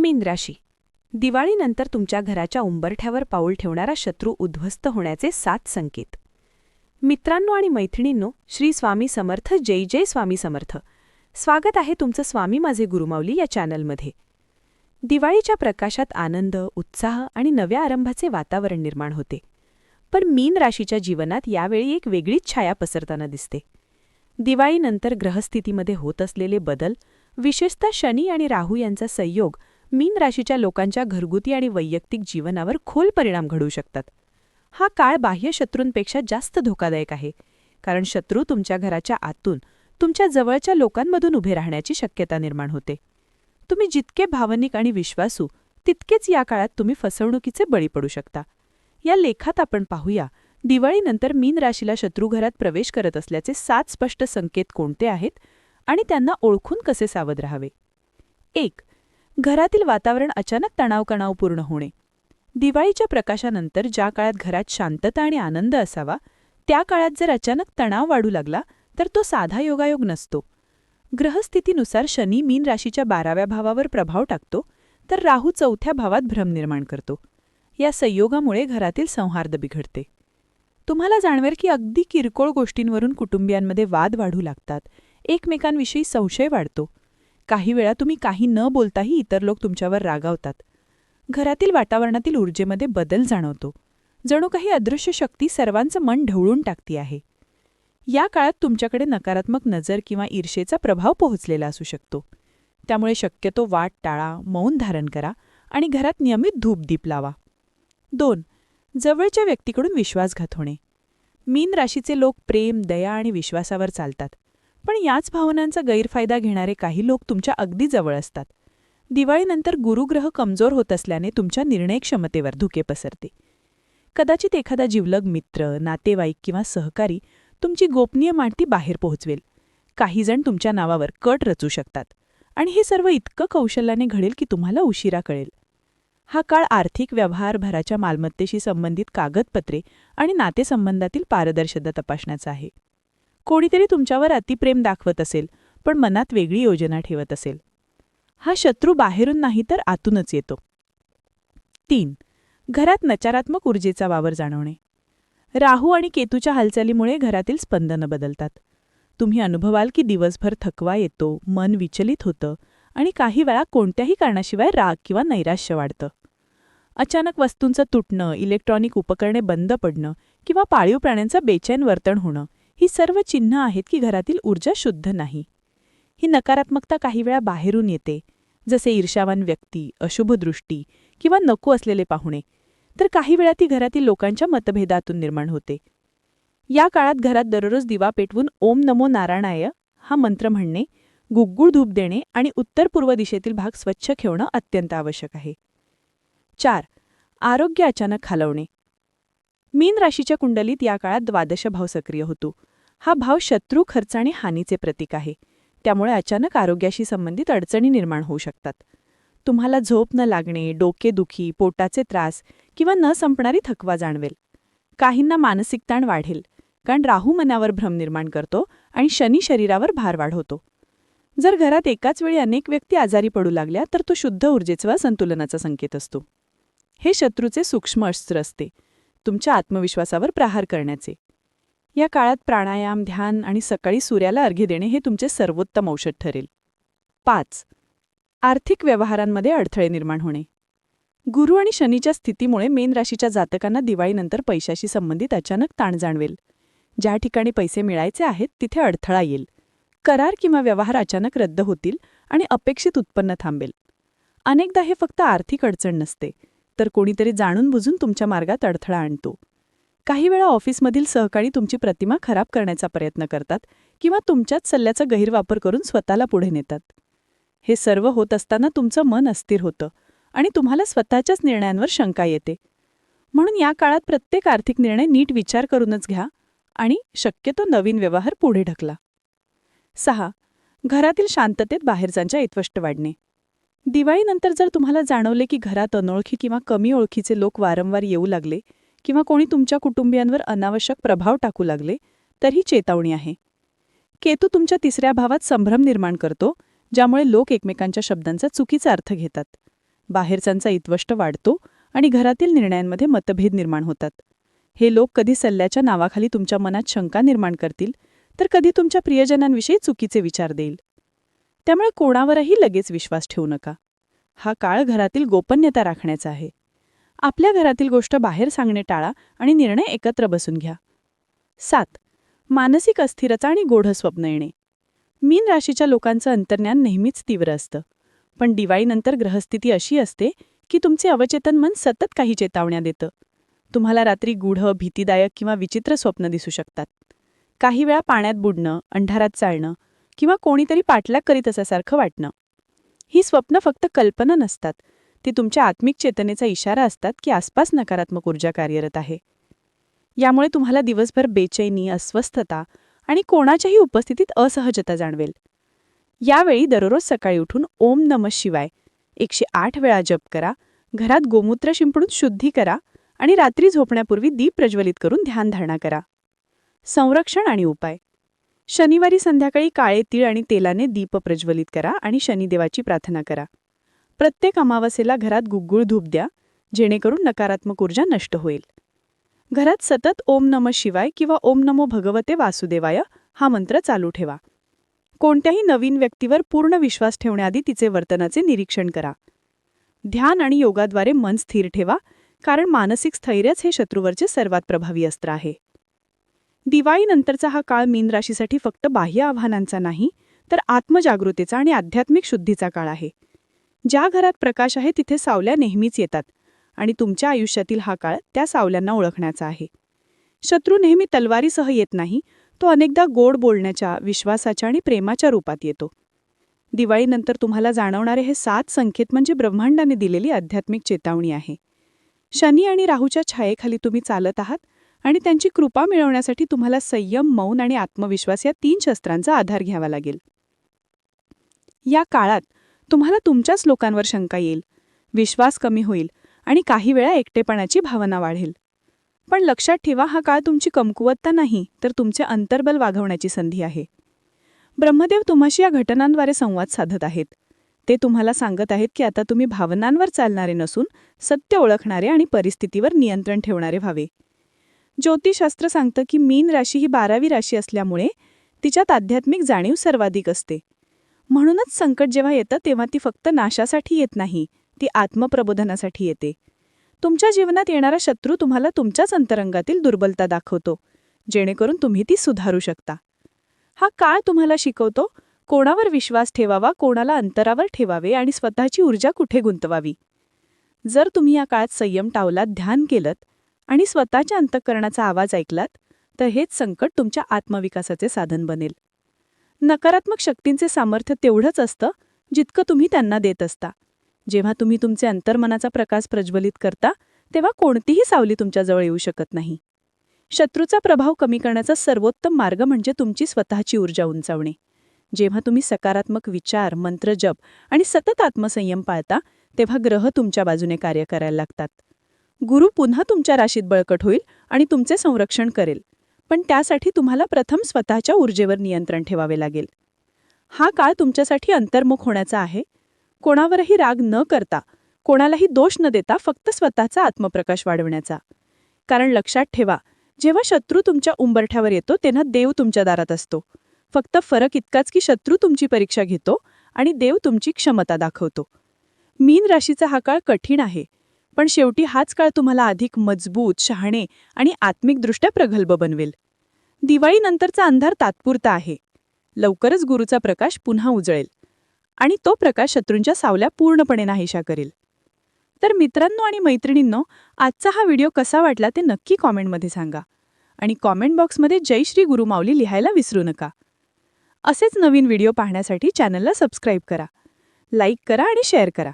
मीन राशी दिवाळीनंतर तुमच्या घराच्या उंबरठ्यावर पाऊल ठेवणारा शत्रू उद्ध्वस्त होण्याचे सात संकेत. मित्रांनो आणि मैत्रिणींनो श्री स्वामी समर्थ जय जय स्वामी समर्थ. स्वागत आहे तुमचं स्वामी माझे गुरुमावली या चॅनलमध्ये. दिवाळीच्या प्रकाशात आनंद उत्साह आणि नव्या आरंभाचे वातावरण निर्माण होते. पण मीन राशीच्या जीवनात यावेळी एक वेगळीच छाया पसरताना दिसते. दिवाळीनंतर ग्रहस्थितीमध्ये होत असलेले बदल विशेषतः शनी आणि राहू यांचा संयोग मीन राशीच्या लोकांच्या घरगुती आणि वैयक्तिक जीवनावर खोल परिणाम घडू शकतात. हा काळ बाह्य शत्रूंपेक्षा जास्त धोकादायक आहे कारण शत्रू तुमच्या घराच्या आतून तुमच्या जवळच्या लोकांमधून उभे राहण्याची शक्यता निर्माण होते. तुम्ही जितके भावनिक आणि विश्वासू तितकेच या काळात तुम्ही फसवणुकीचे बळी पडू शकता. या लेखात आपण पाहूया दिवाळीनंतर मीन राशीला शत्रूघरात प्रवेश करत असल्याचे सात स्पष्ट संकेत कोणते आहेत आणि त्यांना ओळखून कसे सावध राहावे? एक घरातील वातावरण अचानक तणावकणावपूर्ण होणे. दिवाळीच्या प्रकाशानंतर ज्या काळात घरात शांतता आणि आनंद असावा त्या काळात जर अचानक तणाव वाढू लागला तर तो साधा योगायोग नसतो. ग्रहस्थितीनुसार शनी मीन राशीच्या बाराव्या भावावर प्रभाव टाकतो तर राहू चौथ्या भावात भ्रम निर्माण करतो. या संयोगामुळे घरातील संहार्द बिघडते. तुम्हाला जाणवेल की अगदी किरकोळ गोष्टींवरून कुटुंबियांमध्ये वाद वाढू लागतात. एकमेकांविषयी संशय वाढतो. काही वेळा तुम्ही काही न बोलताही इतर लोक तुमच्यावर रागावतात. घरातील वातावरणातील ऊर्जेमध्ये बदल जाणवतो. जणू काही अदृश्य शक्ती सर्वांचं मन ढवळून टाकती आहे. या काळात तुमच्याकडे नकारात्मक नजर किंवा ईर्षेचा प्रभाव पोहोचलेला असू शकतो. त्यामुळे शक्यतो वाट टाळा मौन धारण करा आणि घरात नियमित धूपदीप लावा. दोन जवळच्या व्यक्तीकडून विश्वासघात होणे. मीन राशीचे लोक प्रेम दया आणि विश्वासावर चालतात. पण याच भावनांचा गैरफायदा घेणारे काही लोक तुमच्या अगदी जवळ असतात. दिवाळीनंतर गुरुग्रह कमजोर होत असल्याने तुमच्या निर्णय क्षमतेवर धुके पसरते. कदाचित एखादा जिवलग मित्र नातेवाईक किंवा सहकारी तुमची गोपनीय माहिती बाहेर पोहोचवेल. काहीजण तुमच्या नावावर कट रचू शकतात आणि हे सर्व इतकं कौशल्याने घडेल की तुम्हाला उशिरा कळेल. हा काळ आर्थिक व्यवहार भराच्या मालमत्तेशी संबंधित कागदपत्रे आणि नातेसंबंधातील पारदर्शकता तपासण्याचा आहे. कोणीतरी तुमच्यावर अतिप्रेम दाखवत असेल पण मनात वेगळी योजना ठेवत असेल. हा शत्रू बाहेरून नाही तर आतूनच येतो. तीन घरात नकारात्मक ऊर्जेचा वावर जाणवणे. राहू आणि केतूच्या हालचालीमुळे घरातील स्पंदनं बदलतात. तुम्ही अनुभवाल की दिवसभर थकवा येतो मन विचलित होतं आणि काही वेळा कोणत्याही कारणाशिवाय राग किंवा नैराश्य वाढतं. अचानक वस्तूंचं तुटणं इलेक्ट्रॉनिक उपकरणे बंद पडणं किंवा पाळीव प्राण्यांचं बेचैन वर्तन होणं ही सर्व चिन्ह आहेत की घरातील ऊर्जा शुद्ध नाही. ही नकारात्मकता काही वेळा बाहेरून येते. जसे ईर्षावान व्यक्ती अशुभ दृष्टी किंवा नको असलेले पाहुणे तर काही वेळा ती घरातील लोकांच्या मतभेदातून निर्माण होते. या काळात घरात दररोज दिवा पेटवून ओम नमो नारायणाय हा मंत्र म्हणणे गुग्गुळ धूप देणे आणि उत्तर पूर्व दिशेतील भाग स्वच्छ ठेवणं अत्यंत आवश्यक आहे. चार आरोग्य अचानक खालवणे. मीन राशीच्या कुंडलीत या काळात द्वादश भाव सक्रिय होतो. हा भाव शत्रू खर्च आणि हानीचे प्रतीक आहे. त्यामुळे अचानक आरोग्याशी संबंधित अडचणी निर्माण होऊ शकतात. तुम्हाला झोप न लागणे डोकेदुखी पोटाचे त्रास किंवा न संपणारी थकवा जाणवेल. काहींना मानसिक ताण वाढेल कारण राहू मनावर भ्रम निर्माण करतो आणि शनी शरीरावर भार वाढवतो. जर घरात एकाच वेळी अनेक व्यक्ती आजारी पडू लागल्या तर तो शुद्ध ऊर्जेचा संतुलनाचा संकेत असतो. हे शत्रूचे सूक्ष्म अस्त्र असते. तुमच्या आत्मविश्वासावर प्रहार करण्याचे. या काळात प्राणायाम ध्यान आणि सकाळी सूर्याला अर्घ्य देणे हे तुमचे सर्वोत्तम औषध ठरेल. पाच. आर्थिक व्यवहारांमध्ये अडथळे निर्माण होणे. गुरु आणि शनीच्या स्थितीमुळे मेन राशीच्या जातकांना दिवाळीनंतर पैशाशी संबंधित अचानक ताण जाणवेल. ज्या ठिकाणी पैसे मिळायचे आहेत तिथे अडथळा येईल. करार किंवा व्यवहार अचानक रद्द होतील आणि अपेक्षित उत्पन्न थांबेल. अनेकदा हे फक्त आर्थिक अडचण नसते तर कोणीतरी जाणून बुजून तुमच्या मार्गात अडथळा आणतो. काही वेळा ऑफिसमधील सहकारी तुमची प्रतिमा खराब करण्याचा प्रयत्न करतात किंवा तुमच्याच सल्ल्याचा गैरवापर करून स्वतःला पुढे नेतात. हे सर्व होत असताना तुमचं मन अस्थिर होतं आणि तुम्हाला स्वतःच्याच निर्णयांवर शंका येते. म्हणून या काळात प्रत्येक आर्थिक निर्णय नीट विचार करूनच घ्या आणि शक्यतो नवीन व्यवहार पुढे ढकला. सहा. घरातील शांततेत बाहेरजांच्या इतवष्ट वाढणे. दिवाळीनंतर जर तुम्हाला जाणवले की घरात अनोळखी किंवा कमी ओळखीचे लोक वारंवार येऊ लागले किंवा कोणी तुमच्या कुटुंबियांवर अनावश्यक प्रभाव टाकू लागले तर ही चेतावणी आहे. केतू तुमच्या तिसऱ्या भावात संभ्रम निर्माण करतो ज्यामुळे लोक एकमेकांच्या शब्दांचा चुकीचा अर्थ घेतात. बाहेरच्यांचा इत्वष्ट वाढतो आणि घरातील निर्णयांमध्ये मतभेद निर्माण होतात. हे लोक कधी सल्ल्याच्या नावाखाली तुमच्या मनात शंका निर्माण करतील तर कधी तुमच्या प्रियजनांविषयी चुकीचे विचार देईल. त्यामुळे कोणावरही लगेच विश्वास ठेवू नका. हा काळ घरातील गोपनीयता राखण्याचा आहे. आपल्या घरातील गोष्ट बाहेर सांगणे टाळा आणि निर्णय एकत्र बसून घ्या. सात. मानसिक अस्थिरता आणि गोढ स्वप्न येणे. मीन राशीच्या लोकांचं अंतर्ज्ञान नेहमीच तीव्र असतं. पण दिवाळीनंतर ग्रहस्थिती अशी असते की तुमचे अवचेतन मन सतत काही चेतावण्या देतं. तुम्हाला रात्री गूढ भीतीदायक किंवा विचित्र स्वप्न दिसू शकतात. काही वेळा पाण्यात बुडणं अंधारात चालणं किंवा कोणीतरी पाठलाग करीत असल्यासारखं वाटणं. ही स्वप्न फक्त कल्पना नसतात ती तुमच्या आत्मिक चेतनेचा इशारा असतात की आसपास नकारात्मक ऊर्जा कार्यरत आहे. यामुळे तुम्हाला दिवसभर बेचैनी अस्वस्थता आणि कोणाच्याही उपस्थितीत असहजता जाणवेल. यावेळी दररोज सकाळी उठून ओम नम शिवाय एकशे आठ वेळा जप करा घरात गोमूत्र शिंपडून शुद्धी करा आणि रात्री झोपण्यापूर्वी दीप प्रज्वलित करून ध्यानधारणा करा. संरक्षण आणि उपाय. शनिवारी संध्याकाळी काळे तीळ आणि तेलाने दीप प्रज्वलित करा आणि शनिदेवाची प्रार्थना करा. प्रत्येक अमावस्येला घरात गुग्गुळ धूप द्या जेणेकरून नकारात्मक ऊर्जा नष्ट होईल. घरात सतत ओम नम शिवाय किंवा ओम नमो भगवते वासुदेवाय हा मंत्र चालू ठेवा. कोणत्याही नवीन व्यक्तीवर पूर्ण विश्वास ठेवण्याआधी तिचे वर्तनाचे निरीक्षण करा. ध्यान आणि योगाद्वारे मन स्थिर ठेवा कारण मानसिक स्थैर्यच हे शत्रूवरचे सर्वात प्रभावी अस्त्र आहे. दिवाळीनंतरचा हा काळ मीन राशीसाठी फक्त बाह्य आव्हानांचा नाही तर आत्मजागृतीचा आणि आध्यात्मिक शुद्धीचा काळ आहे. ज्या घरात प्रकाश आहे तिथे सावल्या नेहमीच येतात. आणि तुमच्या आयुष्यातील हा काळ त्या सावल्यांना ओळखण्याचा आहे. शत्रू नेहमी तलवारीसह येत नाही तो अनेकदा गोड बोलण्याच्या विश्वासाच्या आणि प्रेमाच्या रूपात येतो. दिवाळीनंतर तुम्हाला जाणवणारे हे सात संकेत म्हणजे ब्रह्मांडाने दिलेली आध्यात्मिक चेतावणी आहे. शनी आणि राहूच्या छायेखाली तुम्ही चालत आहात आणि त्यांची कृपा मिळवण्यासाठी तुम्हाला संयम मौन आणि आत्मविश्वास या तीन शस्त्रांचा आधार घ्यावा लागेल. या काळात तुम्हाला तुमच्याच लोकांवर शंका येईल. विश्वास कमी होईल आणि काही वेळा एकटेपणाची भावना वाढेल. पण लक्षात ठेवा हा काळ तुमची कमकुवतता नाही तर तुमचे अंतर्बल वागवण्याची संधी आहे. ब्रह्मदेव तुम्हाशी या घटनांद्वारे संवाद साधत आहेत. ते तुम्हाला सांगत आहेत की आता तुम्ही भावनांवर चालणारे नसून सत्य ओळखणारे आणि परिस्थितीवर नियंत्रण ठेवणारे व्हावे. ज्योतिषशास्त्र सांगतं की मीन राशी ही बारावी राशी असल्यामुळे तिच्यात आध्यात्मिक जाणीव सर्वाधिक असते. म्हणूनच संकट जेव्हा येतं तेव्हा ती फक्त नाशासाठी येत नाही. ती आत्मप्रबोधनासाठी येते. तुमच्या जीवनात येणारा शत्रू तुम्हाला तुमच्याच अंतरंगातील दुर्बलता दाखवतो. जेणेकरून तुम्ही ती सुधारू शकता. हा काळ तुम्हाला शिकवतो कोणावर विश्वास ठेवावा कोणाला अंतरावर ठेवावे आणि स्वतःची ऊर्जा कुठे गुंतवावी. जर तुम्ही या काळात संयम टावलात ध्यान केलं आणि स्वतःच्या अंतःकरणाचा आवाज ऐकलात तर हेच संकट तुमच्या आत्मविकासाचे साधन बनेल. नकारात्मक शक्तींचे सामर्थ्य तेवढंच असतं जितकं तुम्ही त्यांना देत असता. जेव्हा तुम्ही तुमचे अंतर्मनाचा प्रकाश प्रज्वलित करता तेव्हा कोणतीही सावली तुमच्याजवळ येऊ शकत नाही. शत्रूचा प्रभाव कमी करण्याचा सर्वोत्तम मार्ग म्हणजे तुमची स्वतःची ऊर्जा उंचावणे. जेव्हा तुम्ही सकारात्मक विचार मंत्र जप आणि सतत आत्मसंयम पाळता तेव्हा ग्रह तुमच्या बाजूने कार्य करायला लागतात. गुरु पुन्हा तुमच्या राशीत बळकट होईल आणि तुमचे संरक्षण करेल. पण त्यासाठी तुम्हाला प्रथम स्वतःच्या ऊर्जेवर नियंत्रण ठेवावे लागेल. हा काळ तुमच्यासाठी अंतर्मुख होण्याचा आहे. कोणावरही राग न करता कोणालाही दोष न देता फक्त स्वतःचा आत्मप्रकाश वाढवण्याचा. कारण लक्षात ठेवा जेव्हा शत्रू तुमच्या उंबरठ्यावर येतो तेव्हा देव तुमच्या दारात असतो. फक्त फरक इतकाच की शत्रू तुमची परीक्षा घेतो आणि देव तुमची क्षमता दाखवतो. मीन राशीचा हा काळ कठीण आहे. पण शेवटी हाच काळ तुम्हाला अधिक मजबूत शहाणे आणि आत्मिकदृष्ट्या प्रगल्भ बनवेल. दिवाळीनंतरचा अंधार तात्पुरता आहे. लवकरच गुरुचा प्रकाश पुन्हा उजळेल आणि तो प्रकाश शत्रूंच्या सावल्या पूर्णपणे नाहीशा करेल. तर मित्रांनो आणि मैत्रिणींनो आजचा हा व्हिडिओ कसा वाटला ते नक्की कॉमेंटमध्ये सांगा आणि कॉमेंट बॉक्समध्ये जय श्री गुरुमाऊली लिहायला विसरू नका. असेच नवीन व्हिडिओ पाहण्यासाठी चॅनलला सबस्क्राईब करा लाईक करा आणि शेअर करा.